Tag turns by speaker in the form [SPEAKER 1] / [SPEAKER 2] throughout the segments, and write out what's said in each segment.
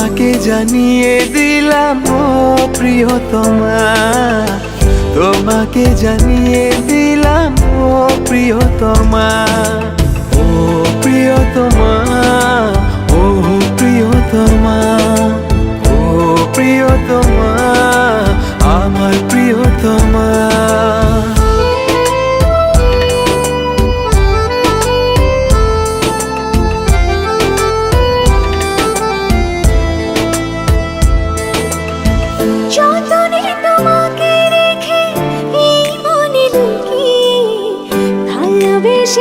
[SPEAKER 1] তোমাকে জানিয়ে দিলাম, ও প্রিয়তমা। তোমাকে জানিয়ে দিলাম, ও প্রিয়তমা। ও প্রিয়তমা ও প্রিয়তমা। ও প্রিয়তমা, আমার প্রিয়তমা।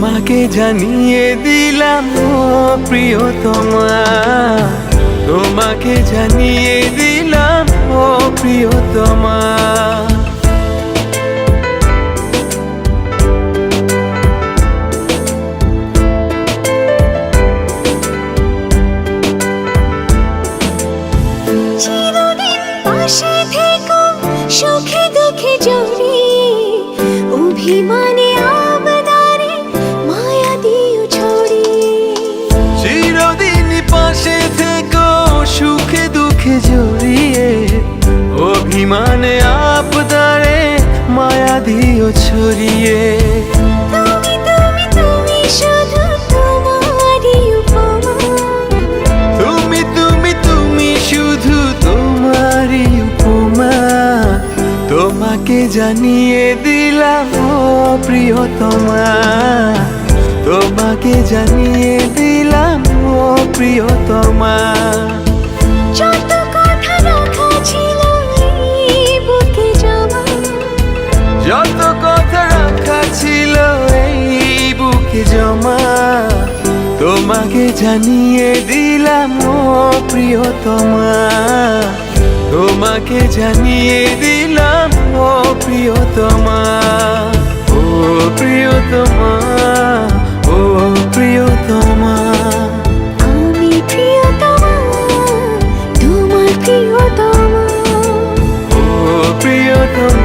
[SPEAKER 1] তোমাকে জানিয়ে দিলাম প্রিয় তোমা তোমাকে জানিয়ে দিলাম ও প্রিয়তমা।
[SPEAKER 2] চিরদিন অভিমানে
[SPEAKER 1] আপদারে মায়া দিও ছড়িয়ে।
[SPEAKER 2] তুমি তুমি তুমি শুধু তোমারই উপমা।
[SPEAKER 1] তোমাকে জানিয়ে দিলাম প্রিয়তমা। তোমাকে জানিয়ে দিলাম প্রিয়তমা।
[SPEAKER 2] জমা।
[SPEAKER 1] তোমাকে জানিয়ে দিলাম ও প্রিয়তমা। তোমাকে জানিয়ে দিলাম ও প্রিয়তমা। ও প্রিয়তমা ও প্রিয়তমা। আমি প্রিয়তমা তোমার প্রিয়তমা। ও প্রিয়তমা।